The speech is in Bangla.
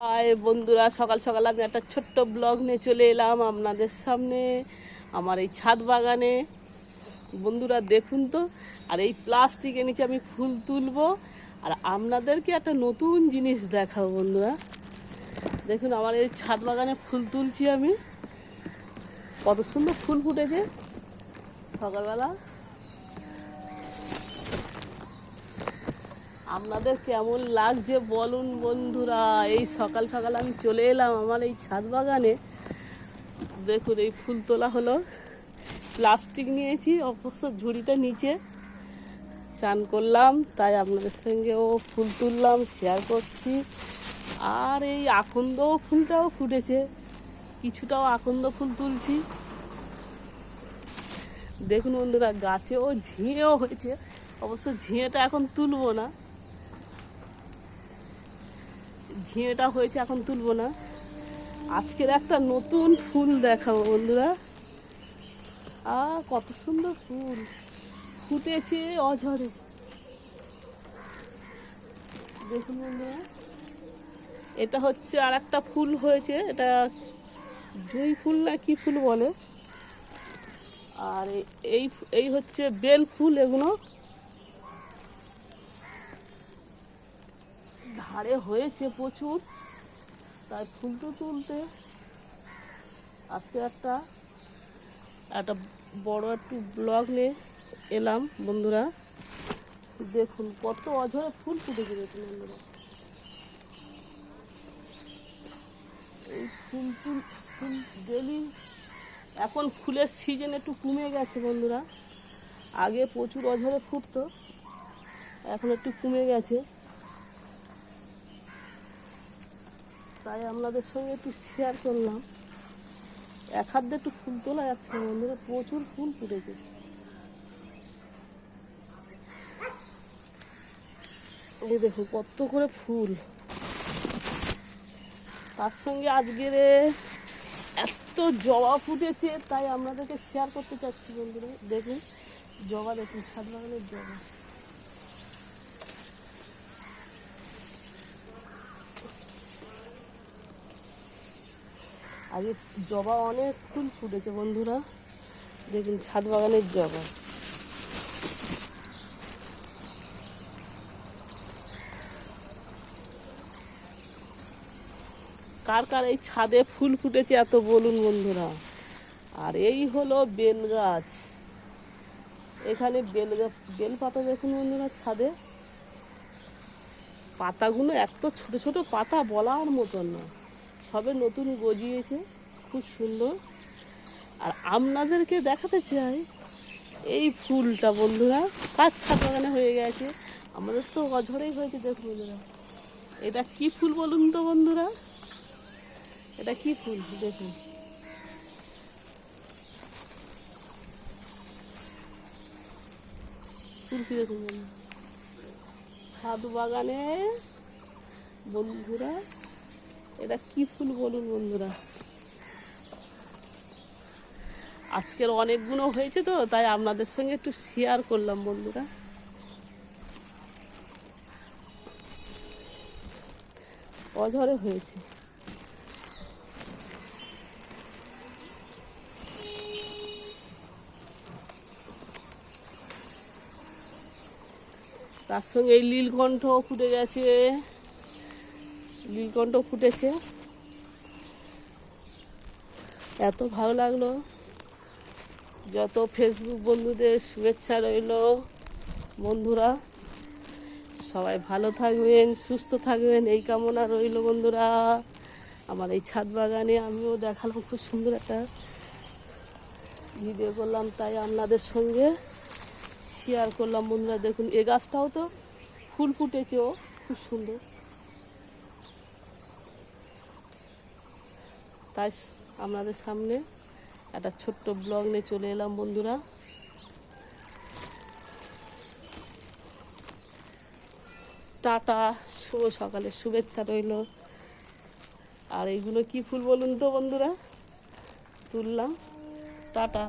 হাই বন্ধুরা, সকাল সকাল আমি একটা ছোট্ট ব্লগ নিয়ে চলে এলাম আপনাদের সামনে, আমার এই ছাদ বাগানে। বন্ধুরা, দেখুন তো, আর এই প্লাস্টিকের নিচে আমি ফুল তুলবো। আর আপনাদেরকে একটা নতুন জিনিস দেখাবো বন্ধুরা। দেখুন, আমার এই ছাদ বাগানে ফুল তুলছি আমি। কত সুন্দর ফুল ফুটেছে। সকালবেলা আপনাদের কেমন লাগছে বলুন বন্ধুরা? এই সকাল সকাল আমি চলে এলাম আমার এই ছাদ বাগানে। দেখুন, এই ফুল তোলা হলো। প্লাস্টিক নিয়েছি, অবশ্য ঝুড়িটা নিচে। চান করলাম, তাই আপনাদের সঙ্গেও ফুল তুললাম শেয়ার করছি। আর এই আকন্দ ফুলটাও ফুটেছে। কিছুটাও আকন্দ ফুল তুলছি। দেখুন বন্ধুরা, গাছেও ঝিঁয়েও হয়েছে। অবশ্য ঝিঁয়েটা এখন তুলবো না। ঝিঁয়েটা হয়েছে, এখন তুলবো না। আজকের একটা নতুন ফুল দেখাবো বন্ধুরা। আ, কত সুন্দর ফুল। ফুটেছে অঝরে। দেখুন বন্ধুরা। এটা হচ্ছে আর একটা ফুল হয়েছে, এটা জুঁই ফুল না কি ফুল বলে? আর এই এই হচ্ছে বেল ফুল এগুলো। ধারে হয়েছে প্রচুর। তাই ফুল তো তুলতে। আজকে একটা একটা বড় একটু ব্লগ নিয়ে এলাম বন্ধুরা। দেখুন কত অঝরে ফুল ফুটেছে দেখুন বন্ধুরা। এই ফুল ফুল ফুল ডেলি এখন ফুলের সিজন একটু কমে গেছে বন্ধুরা। আগে প্রচুর অঝরে ফুটতো, এখন একটু কমে গেছে। তাই আপনাদের সঙ্গে একটু শেয়ার করলাম। এক হাত একটু ফুল তোলা যাচ্ছে বন্ধুরা, প্রচুর ফুল ফুটেছে। এই দেখুন কত করে ফুল। তার সঙ্গে আজকের এত জবা ফুটেছে, তাই আপনাদেরকে শেয়ার করতে চাচ্ছি বন্ধুরা। দেখুন, জবা দেখুন ছাদ বাগানের জবা। আগে জবা অনেক ফুল ফুটেছে বন্ধুরা। দেখুন, ছাদ বাগানের জবা। কার কার এই ছাদে ফুল ফুটেছে এত বলুন বন্ধুরা। আর এই হলো বেল গাছ। এখানে বেল বেল পাতা দেখুন বন্ধুরা ছাদে। পাতাগুলো এত ছোট ছোট পাতা বলার মতন না। সবে নতুন গজিয়েছে, খুব সুন্দর। আর আপনাদেরকে দেখাতে চাই এই ফুলটা, বন্ধুরা। কাজ ছাদ বাগানে হয়ে গেছে। আমাদের তো অঝরেই হয়েছে, দেখুন বন্ধুরা। এটা কি ফুল বলুন তো, বন্ধুরা? এটা কি ফুল? দেখুন। ফুলটি দেখুন। ছাদ বাগানে, বন্ধুরা এটা কি ফুল বলুন বন্ধুরা? আজকের অনেকগুলো হয়েছে তো, তাই আপনাদের সঙ্গে একটু শেয়ার করলাম বন্ধুরা। অঝরে হয়েছে। তার সঙ্গে এই নীলকণ্ঠ ফুটে গেছে। নীলকণ্ঠ ফুটেছে। এত ভালো লাগল। যত ফেসবুক বন্ধুদের শুভেচ্ছা রইল, বন্ধুরা, সবাই ভালো থাকবেন, সুস্থ থাকবেন, এই কামনা রইল বন্ধুরা। আমার এই ছাদ বাগানে আমিও দেখালাম খুব সুন্দর একটা ভিডিও করলাম, তাই আপনাদের সঙ্গে শেয়ার করলাম বন্ধুরা। দেখুন এ গাছটাও তো ফুল ফুটেছে ও, খুব সুন্দর। তাই আপনাদের সামনে। একটা ছোট্ট ব্লগ নিয়ে চলে এলাম বন্ধুরা। টাটা, শুভ সকালে শুভেচ্ছা রইল। আর এইগুলো কি ফুল বলুন তো বন্ধুরা? তুললাম। টাটা।